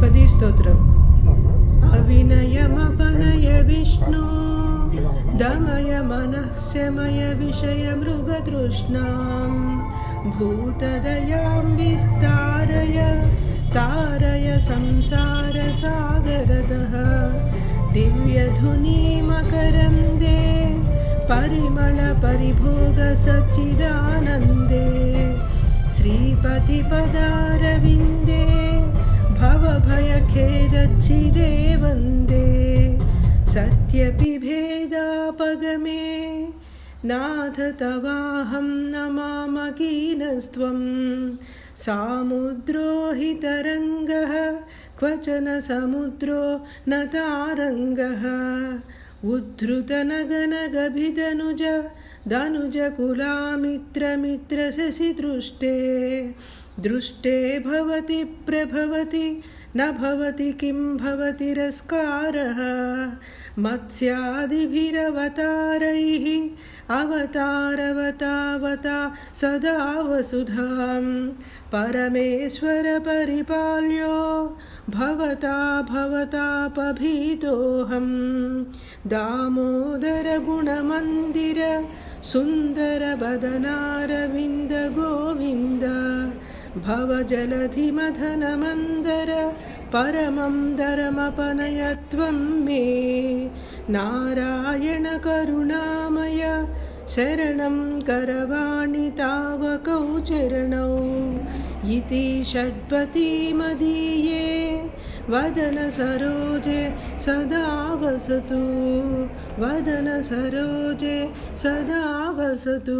పది స్తోత్రం అవినయమపనయ విష్ణు దమయ మనఃశమయ విషయ మృగతృష్ణాం భూతదయాం విస్తారయ తారయ సంసార సాగరద దివ్యధునీమకరం దే పరిమళ పరిభోగ సచ్చిదానందే శ్రీపతి పదారవిందే वन्दे सत्यपिभेदापगमे नाथ तवाहं नमामकीनस्त्वं सामुद्रो हि तरङ्गः क्वचन समुद्रो न तारङ्गः उद्धृतनगनगभिदनुज दनुजकुलामित्रमित्रशशिदृष्टे दृष्टे भवति प्रभवति, न भवति किं भवतिरस्कारः मत्स्यादिभिरवतारैः अवतारवतावता सदा वसुधां परमेश्वरपरिपाल्यो भवता भवतापभीतोऽहं दामोदरगुणमन्दिर सुन्दरवदनारविन्दगोविन्द भवजलधिमथनमन्दर परमं दरमपनय त्वं मे नारायणकरुणामय शरणं करवाणि तावकौ चरणौ इति षड्पतिमदीये वदनसरोजे सदा वसतु वदनसरोजे सदा वसतु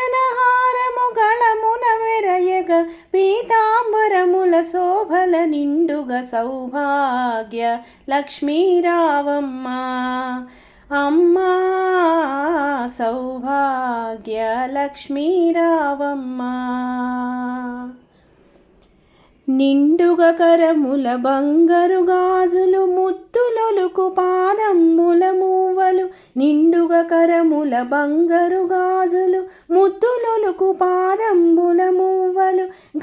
సౌభాగ్య లక్ష్మీరావమ్మ. అమ్మా సౌభాగ్య లక్ష్మీరావమ్మ. నిండుగ కరముల బంగారు గాజులు ముత్తులొలుకు పాదమ్ముల మూవలు. నిండుగ కరముల బంగారు గాజులు ముత్తులొలుకు పాదంబుల మూవలు.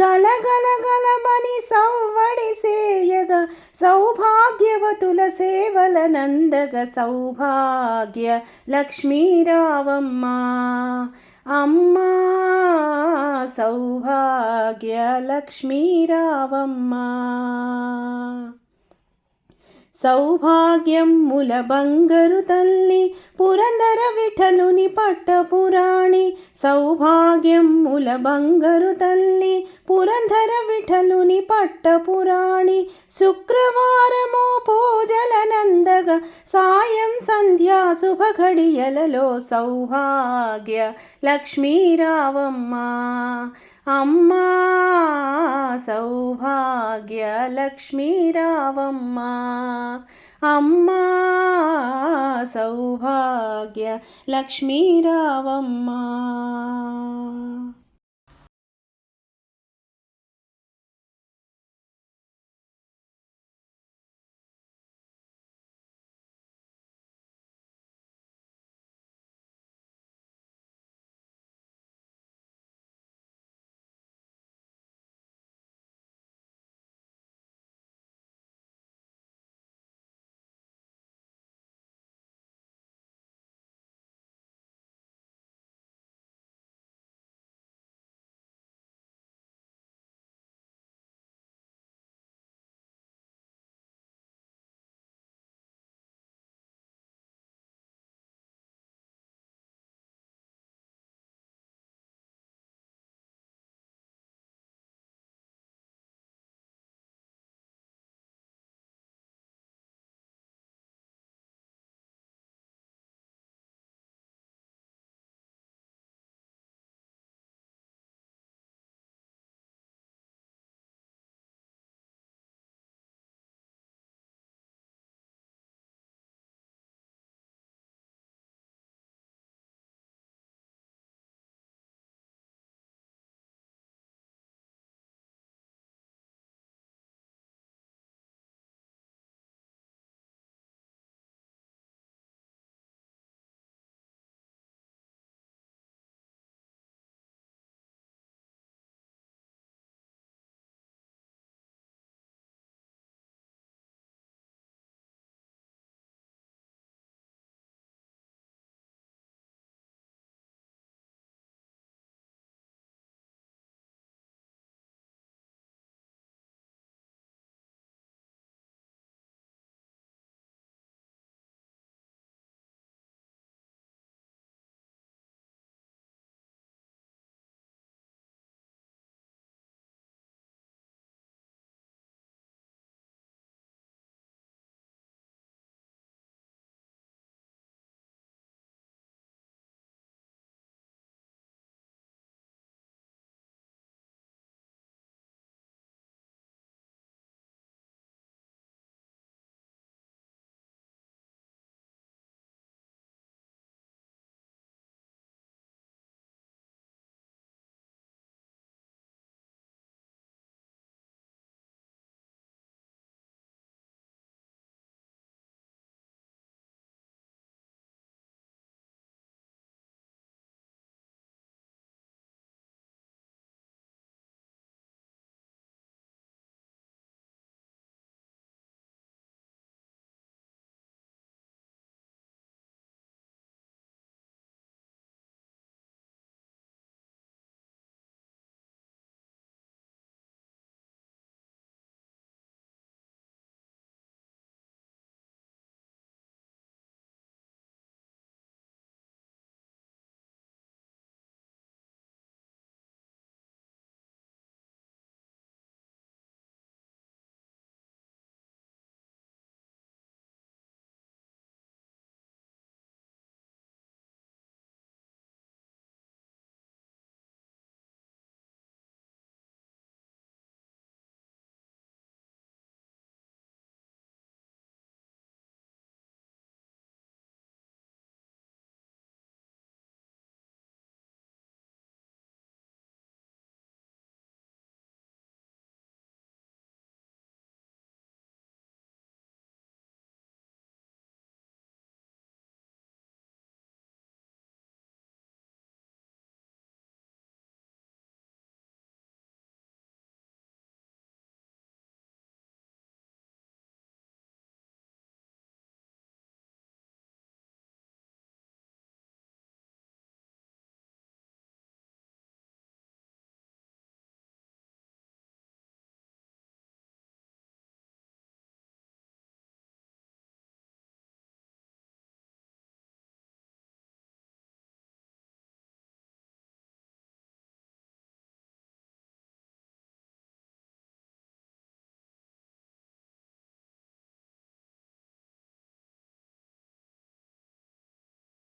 గలగలగలమని సవ్వడి సేయగ సౌభాగ్యవతుల సేవల నందగ సౌభాగ్య లక్ష్మీరావమ్మ. అమ్మా సౌభాగ్య లక్ష్మీరావమ్మ. సౌభాగ్యముల బంగరు తల్లి పురందర విఠలుని పట్టపురాణి సౌభాగ్యముల బంగరు తల్లి పురంధర విఠలుని పట్టపురాణి శుక్రవారము పూజల నందగ సాయం సంధ్యా శుభ ఘడియలలో సౌభాగ్య లక్ష్మీరావమ్మ. అమ్మా సౌభాగ్య లక్ష్మీరావమ్మ అమ్మా సౌభాగ్య లక్ష్మీరావమ్మ